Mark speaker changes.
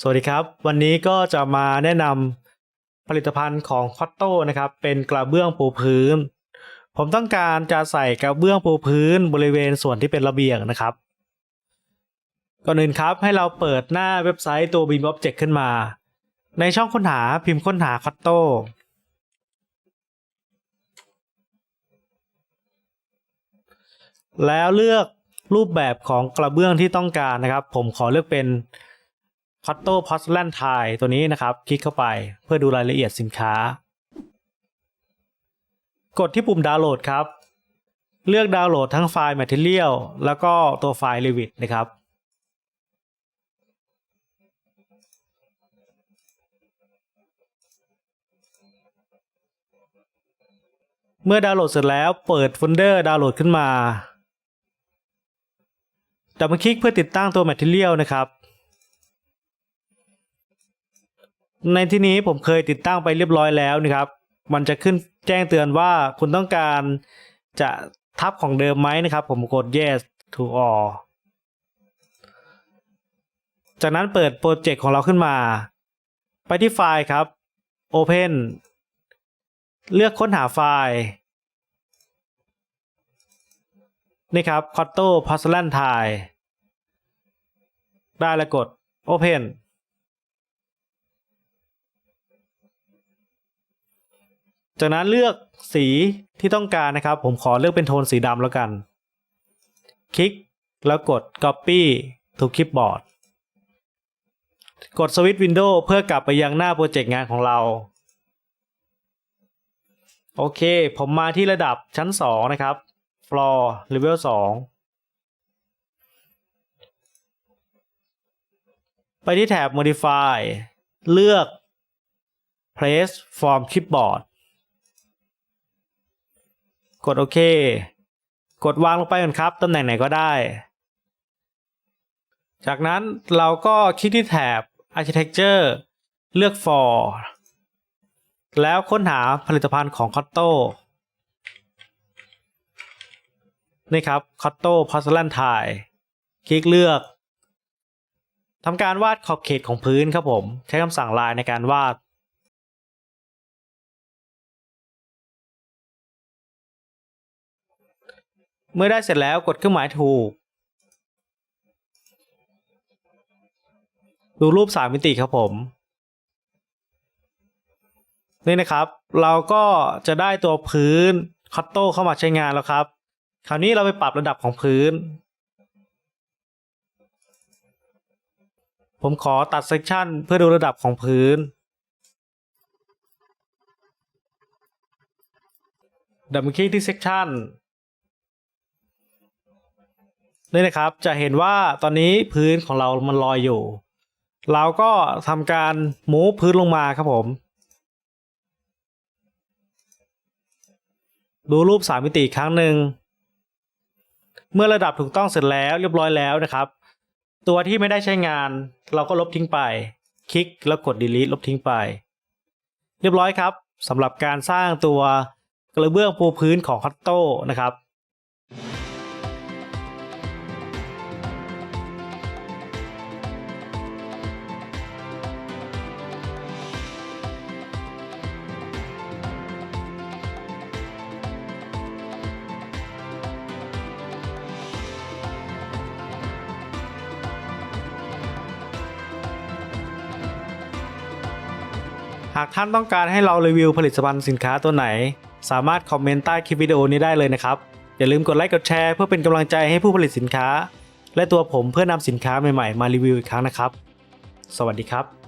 Speaker 1: สวัสดีครับ วันนี้ก็จะมาแนะนำผลิตภัณฑ์ของคอตโต้นะครับ เป็นกระเบื้องปูพื้น ผมต้องการจะใส่กระเบื้องปูพื้นบริเวณส่วนที่เป็นระเบียงนะครับ ก่อนอื่นครับให้เราเปิดหน้าเว็บไซต์ตัว Beam Object ขึ้นมา ในช่องค้นหาพิมพ์ค้นหาคอตโต้แล้วเลือกรูปแบบของกระเบื้องที่ต้องการนะครับ ผมขอเลือกเป็น c o t t o Porcelain t i l ตัวนี้นะครับ คลิกเข้าไปเพื่อดูรายละเอียดสินค้า กดที่ปุ่มดาวน์โหลดครับ เลือกดาวน์โหลดทั้งไฟล์ Material แล้วก็ตัวไฟล์ Revit นะครับเมื่อดาวน์โหลดเสร็จแล้วเปิดโฟลเดอร์ดาวน์โหลดขึ้นมาดับเบิลคลิกเพื่อติดตั้งตัว Material นะครับ ในที่นี้ผมเคยติดตั้งไปเรียบร้อยแล้วนะครับ มันจะขึ้นแจ้งเตือนว่าคุณต้องการจะทับของเดิมไหมนะครับ ผมกด yes to all จากนั้นเปิดโปรเจกต์ของเราขึ้นมา ไปที่ไฟล์ครับ Open เลือกค้นหาไฟล์ นี่ครับ c o t t o Porcelain Tile ได้แล้วกด Open จากนั้นเลือกสีที่ต้องการนะครับ ผมขอเลือกเป็นโทนสีดำแล้วกัน คลิกแล้วกด Copy to Clipboard กดสวิตช์วินโดว์เพื่อกลับไปยังหน้าโปรเจกต์งานของเรา โอเค ผมมาที่ระดับชั้น 2 นะครับ floor level 2 ไปที่แถบ modify เลือก place from clipboard กดโอเค กดวางลงไปก่อนครับ ตำแหน่งไหนก็ได้ จากนั้นเราก็คลิกที่แถบ architecture เลือก for แล้วค้นหาผลิตภัณฑ์ของ Cotto นี่ครับ Cotto Porcelain Tile คลิกเลือกทำการวาดขอบเขตของพื้นครับผม ใช้คำสั่งลายในการวาด เมื่อได้เสร็จแล้วกดเครื่องหมายถูก ดูรูปสามมิติครับผม นี่นะครับ เราก็จะได้ตัวพื้นคัตโต้เข้ามาใช้งานแล้วครับ คราวนี้เราไปปรับระดับของพื้น ผมขอตัดเซกชันเพื่อดูระดับของพื้นดับเบิลคลิกที่เซกชัน นี่นะครับจะเห็นว่าตอนนี้พื้นของเรามันลอยอยู่ เราก็ทำการมูฟพื้นลงมาครับผม ดูรูปสามมิติครั้งหนึ่ง เมื่อระดับถูกต้องเสร็จแล้วเรียบร้อยแล้วนะครับ ตัวที่ไม่ได้ใช้งานเราก็ลบทิ้งไป คลิกแล้วกด delete ลบทิ้งไป เรียบร้อยครับสำหรับการสร้างตัวกระเบื้องปูพื้นของคอตโต้นะครับ หากท่านต้องการให้เรารีวิวผลิตภัณฑ์สินค้าตัวไหน สามารถคอมเมนต์ใต้คลิปวิดีโอนี้ได้เลยนะครับ อย่าลืมกดไลค์กดแชร์เพื่อเป็นกำลังใจให้ผู้ผลิตสินค้า และตัวผมเพื่อนำสินค้าใหม่ๆ มารีวิวอีกครั้งนะครับ สวัสดีครับ